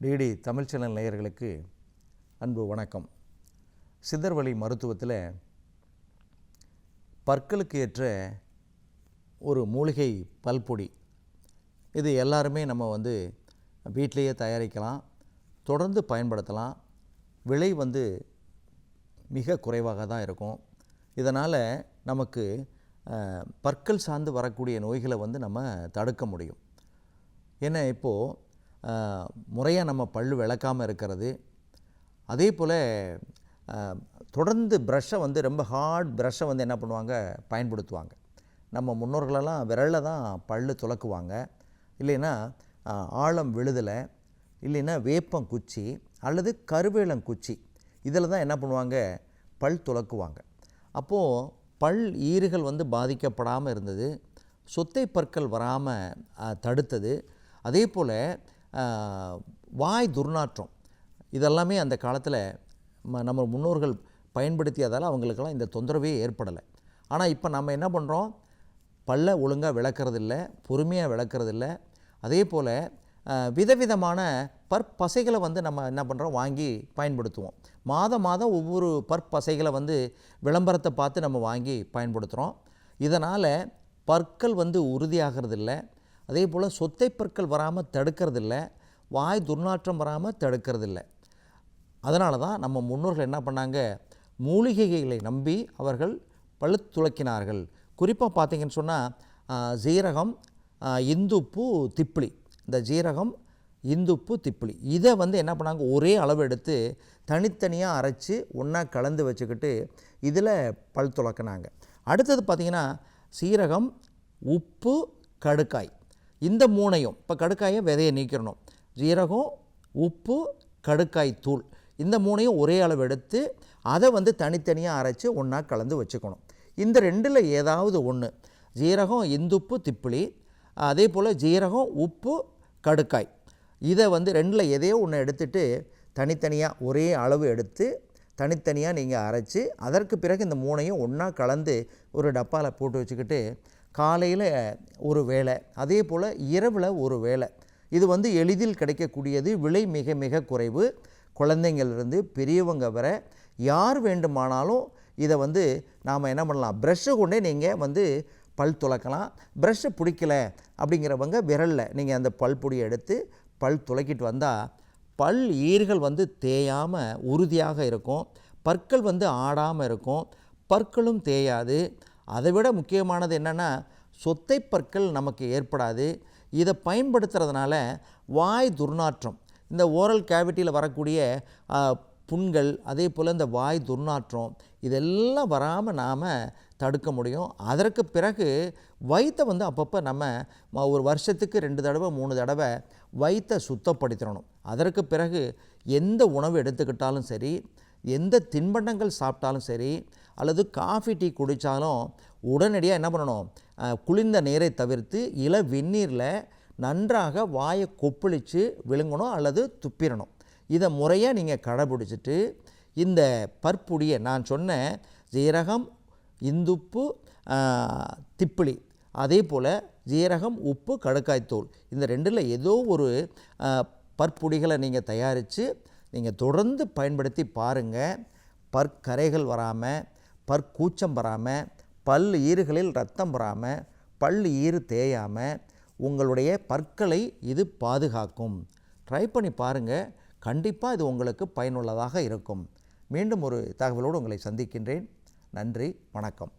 DD Tamil channel நேயர்களுக்கு அன்பு வணக்கம். சித்தர்வழி மருத்துவத்தில் பற்களுக்கு ஏற்ற ஒரு மூலிகை பல்பொடி. இது எல்லாருமே நம்ம வந்து வீட்டிலையே தயாரிக்கலாம் தொடர்ந்து பயன்படுத்தலாம். விலை வந்து மிக குறைவாக தான் இருக்கும். இதனால் நமக்கு பற்கள் சார்ந்து வரக்கூடிய நோய்களை வந்து நம்ம தடுக்க முடியும். ஏன்னா இப்போது முறையாக நம்ம பல்லு விளக்காமல் இருக்கிறது. அதே போல் தொடர்ந்து ப்ரஷ்ஷை வந்து ரொம்ப ஹார்ட் ப்ரஷ்ஷை வந்து என்ன பண்ணுவாங்க? பயன்படுத்துவாங்க. நம்ம முன்னோர்களெல்லாம் விரலில் தான் பல்லு துலக்குவாங்க. இல்லைன்னா ஆழம் விழுதலை இல்லைன்னா வேப்பங்குச்சி அல்லது கருவேலங்குச்சி இதில் தான் என்ன பண்ணுவாங்க? பல் துலக்குவாங்க. அப்போது பல் ஈறுகள் வந்து பாதிக்கப்படாமல் இருந்தது. சொத்தை பற்கள் வராமல் தடுத்தது. அதே போல் வாய் துர்நாற்றம். இதெல்லாமே அந்த காலத்தில் ம நம்ம முன்னோர்கள் பயன்படுத்தியதால் அவங்களுக்கெல்லாம் இந்த தொந்தரவே ஏற்படலை. ஆனால் இப்போ நம்ம என்ன பண்ணுறோம் பல்ல ஒழுங்காக விளக்கறதில்ல பொறுமையாக விளக்கறதில்ல. அதே போல் விதவிதமான பற்பசைகளை வந்து நம்ம என்ன பண்ணுறோம் வாங்கி பயன்படுத்துவோம். மாதம் மாதம் ஒவ்வொரு பற்பசைகளை வந்து விளம்பரத்தை பார்த்து நம்ம வாங்கி பயன்படுத்துகிறோம் இதனால் பற்கள் வந்து உறுதியாகிறதில்ல. அதே போல் சொத்தை பற்கள் வராமல் தடுக்கிறதில்ல வாய் துர்நாற்றம் வராமல் தடுக்கிறதில்ல. அதனால தான் நம்ம முன்னோர்கள் என்ன பண்ணாங்க? மூலிகைகளை நம்பி அவர்கள் பழுத்துளக்கினார்கள் குறிப்பாக பார்த்தீங்கன்னு சொன்னால் ஜீரகம் இந்துப்பு திப்பிலி. இந்த ஜீரகம் இந்துப்பு திப்பிலி. இதை வந்து என்ன பண்ணாங்க? ஒரே அளவு எடுத்து தனித்தனியாக அரைச்சி ஒன்றா கலந்து வச்சுக்கிட்டு இதில் பல் துளக்கினாங்க. அடுத்தது பார்த்திங்கன்னா சீரகம் உப்பு கடுக்காய் இந்த மூணையும் இப்போ கடுக்காயை விதையை நீக்கிறணும் ஜீரகம் உப்பு கடுக்காய் தூள். இந்த மூணையும் ஒரே அளவு எடுத்து அதை வந்து தனித்தனியாக அரைச்சி ஒன்றா கலந்து வச்சுக்கணும். இந்த ரெண்டில் ஏதாவது ஒன்று ஜீரகம் இந்துப்பு திப்பிலி அதே போல் ஜீரகம் உப்பு கடுக்காய். இதை வந்து ரெண்டில் எதையோ ஒன்று எடுத்துட்டு தனித்தனியாக ஒரே அளவு எடுத்து தனித்தனியாக நீங்கள் அரைச்சி அதற்கு பிறகு இந்த மூணையும் ஒன்றா கலந்து ஒரு டப்பாவில் போட்டு வச்சுக்கிட்டு காலையில் ஒரு வேலை அதே போல் இரவில் ஒரு வேலை இது வந்து எளிதில் கிடைக்கக்கூடியது விலை மிக மிக குறைவு. குழந்தைங்கள்லேருந்து பெரியவங்க வர யார் வேண்டுமானாலும் இதை வந்து நாம் என்ன பண்ணலாம் ப்ரெஷ்ஷை கொண்டே நீங்கள் வந்து பல் துலக்கலாம். ப்ரெஷ்ஷை பிடிக்கல அப்படிங்கிறவங்க விரலில் நீங்கள் அந்த பல் பொடியை எடுத்து பல் துலக்கிட்டு வந்தால் பல் ஈர்கள் வந்து தேயாமல் உறுதியாக இருக்கும். பற்கள் வந்து ஆடாமல் இருக்கும். பற்களும் தேயாது. அதை விட முக்கியமானது என்னென்னா சொத்தை பற்கள் நமக்கு ஏற்படாது. இதை பயன்படுத்துறதுனால வாய் துர்நாற்றம் இந்த ஓரல் கேவிட்டியில் வரக்கூடிய புண்கள் அதே போல் இந்த வாய் துர்நாற்றம் இதெல்லாம் வராமல் நாம் தடுக்க முடியும். அதற்கு பிறகு வயிற்றை வந்து அப்பப்போ நம்ம ஒரு வருஷத்துக்கு ரெண்டு தடவை மூணு தடவை வயிற்றை சுத்தப்படுத்திடணும். அதற்கு பிறகு எந்த உணவு எடுத்துக்கிட்டாலும் சரி எந்த தின்பண்டங்கள் சாப்பிட்டாலும் சரி அல்லது காஃபி டீ குடித்தாலும் உடனடியாக என்ன பண்ணணும்? குளிர்ந்த நீரை தவிர்த்து இள வெந்நீரில் நன்றாக வாயை கொப்பளித்து விழுங்கணும் அல்லது துப்பிடணும். இதை முறையாக நீங்கள் கடைபிடிச்சிட்டு இந்த பற்புடியை நான் சொன்ன ஜீரகம் இந்துப்பு திப்பிலி அதே போல் ஜீரகம் உப்பு கடுக்காய்த்தூள் இந்த ரெண்டில் ஏதோ ஒரு பற்புடிகளை நீங்கள் தயாரித்து நீங்கள் தொடர்ந்து பயன்படுத்தி பாருங்கள் பற்கரைகள் வராமல் பற்கூச்சம் வராமல் பல் ஈறுகளில் ரத்தம் வராமல் பல் ஈறு தேயாமல் உங்களுடைய பற்களை இது பாதுகாக்கும். ட்ரை பண்ணி பாருங்கள் கண்டிப்பாக இது உங்களுக்கு பயனுள்ளதாக இருக்கும். மீண்டும் ஒரு தகவலோடு உங்களை சந்திக்கின்றேன். நன்றி வணக்கம்.